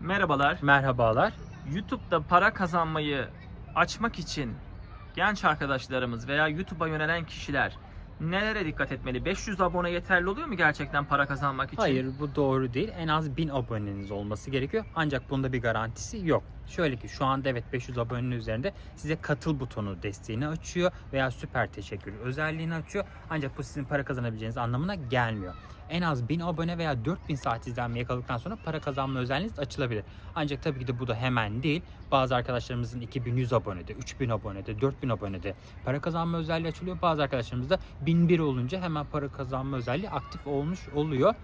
Merhabalar. Merhabalar. YouTube'da para kazanmayı açmak için genç arkadaşlarımız veya YouTube'a yönelen kişiler nelere dikkat etmeli? 500 abone yeterli oluyor mu gerçekten para kazanmak için? Hayır bu doğru değil. En az 1000 aboneniz olması gerekiyor. Ancak bunda bir garantisi yok. Şöyle ki şu anda evet 500 abonenin üzerinde size katıl butonu desteğini açıyor veya süper teşekkür özelliğini açıyor. Ancak bu sizin para kazanabileceğiniz anlamına gelmiyor. En az 1000 abone veya 4000 saat izlenme yakaladıktan sonra para kazanma özelliğiniz açılabilir. Ancak tabii ki de bu da hemen değil. Bazı arkadaşlarımızın 2100 abonede, 3000 abonede, 4000 abonede para kazanma özelliği açılıyor. Bazı arkadaşlarımız da 1001 olunca hemen para kazanma özelliği aktif olmuş oluyor.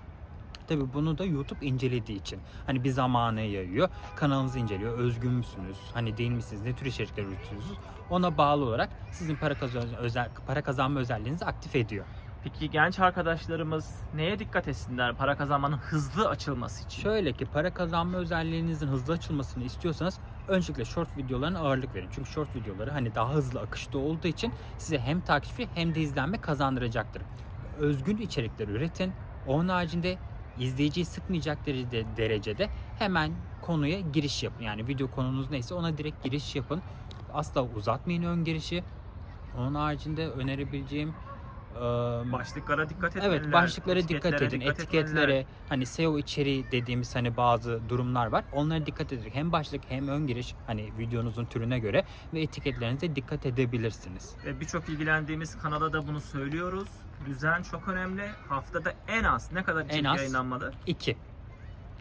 Tabii bunu da YouTube incelediği için. Hani bir zamanı yayıyor. Kanalınızı inceliyor. Özgün müsünüz? Hani değil misiniz? Ne tür içerikler üretiyorsunuz? Ona bağlı olarak sizin para kazanma, özel, para kazanma özelliğinizi aktif ediyor. Peki genç arkadaşlarımız neye dikkat etsinler para kazanmanın hızlı açılması için? Şöyle ki para kazanma özelliğinizin hızlı açılmasını istiyorsanız öncelikle short videolarına ağırlık verin. Çünkü short videoları hani daha hızlı akışta olduğu için size hem takipçi hem de izlenme kazandıracaktır. Özgün içerikler üretin. Onun haricinde izleyiciyi sıkmayacak derecede, derecede hemen konuya giriş yapın. Yani video konunuz neyse ona direkt giriş yapın. Asla uzatmayın ön girişi. Onun haricinde önerebileceğim Başlıklara dikkat etmeliler. Evet başlıklara dikkat edin. dikkat etiketlere etmeliler. hani SEO içeriği dediğimiz hani bazı durumlar var. Onlara dikkat edin. Hem başlık hem ön giriş hani videonuzun türüne göre ve etiketlerinize dikkat edebilirsiniz. Ve birçok ilgilendiğimiz kanala da bunu söylüyoruz. Düzen çok önemli. Haftada en az ne kadar içerik az yayınlanmalı? 2.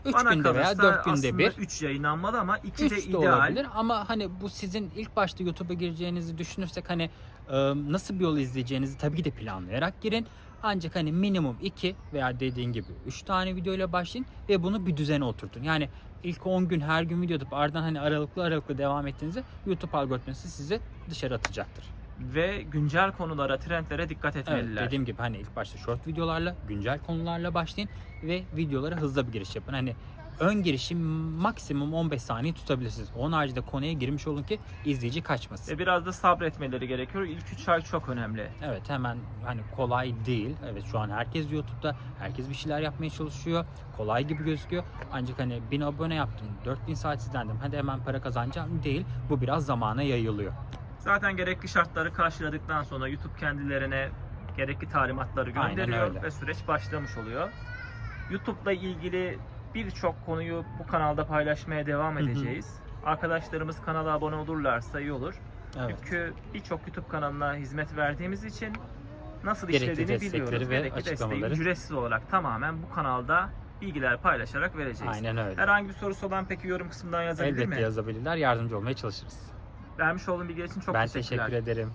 3 Bana günde veya kalırsa 4 günde bir. 3 yayınlanmalı ama 2 de 3 de ideal. olabilir ama hani bu sizin ilk başta YouTube'a gireceğinizi düşünürsek hani e, nasıl bir yol izleyeceğinizi tabii ki de planlayarak girin. Ancak hani minimum 2 veya dediğin gibi 3 tane video ile başlayın ve bunu bir düzene oturtun. Yani ilk 10 gün her gün video atıp ardından hani aralıklı aralıklı devam ettiğinizde YouTube algoritması sizi dışarı atacaktır. Ve güncel konulara, trendlere dikkat Evet etmeliler. dediğim gibi hani ilk başta short videolarla, güncel konularla başlayın ve videolara hızlı bir giriş yapın. Hani ön girişi maksimum 15 saniye tutabilirsiniz. Onun haricinde konuya girmiş olun ki izleyici kaçmasın. Ve biraz da sabretmeleri gerekiyor. İlk 3 ay çok önemli. Evet hemen hani kolay değil. Evet şu an herkes YouTube'da. Herkes bir şeyler yapmaya çalışıyor. Kolay gibi gözüküyor. Ancak hani 1000 abone yaptım. 4000 saat izlendim. Hadi hemen para kazanacağım değil. Bu biraz zamana yayılıyor. Zaten gerekli şartları karşıladıktan sonra YouTube kendilerine gerekli talimatları gönderiyor ve süreç başlamış oluyor. YouTube'la ilgili birçok konuyu bu kanalda paylaşmaya devam Hı hı. edeceğiz. Arkadaşlarımız kanala abone olurlarsa iyi olur. Evet. Çünkü birçok YouTube kanalına hizmet verdiğimiz için nasıl Gerekli işlediğini biliyoruz. ve Gerekli desteği ücretsiz olarak tamamen bu kanalda bilgiler paylaşarak vereceğiz. Aynen öyle. Herhangi bir sorusu olan peki yorum kısmından yazabilir Elbette mi? yazabilirler. Yardımcı olmaya çalışırız. Vermiş olduğun bilgiler için çok ben teşekkürler. teşekkür ederim.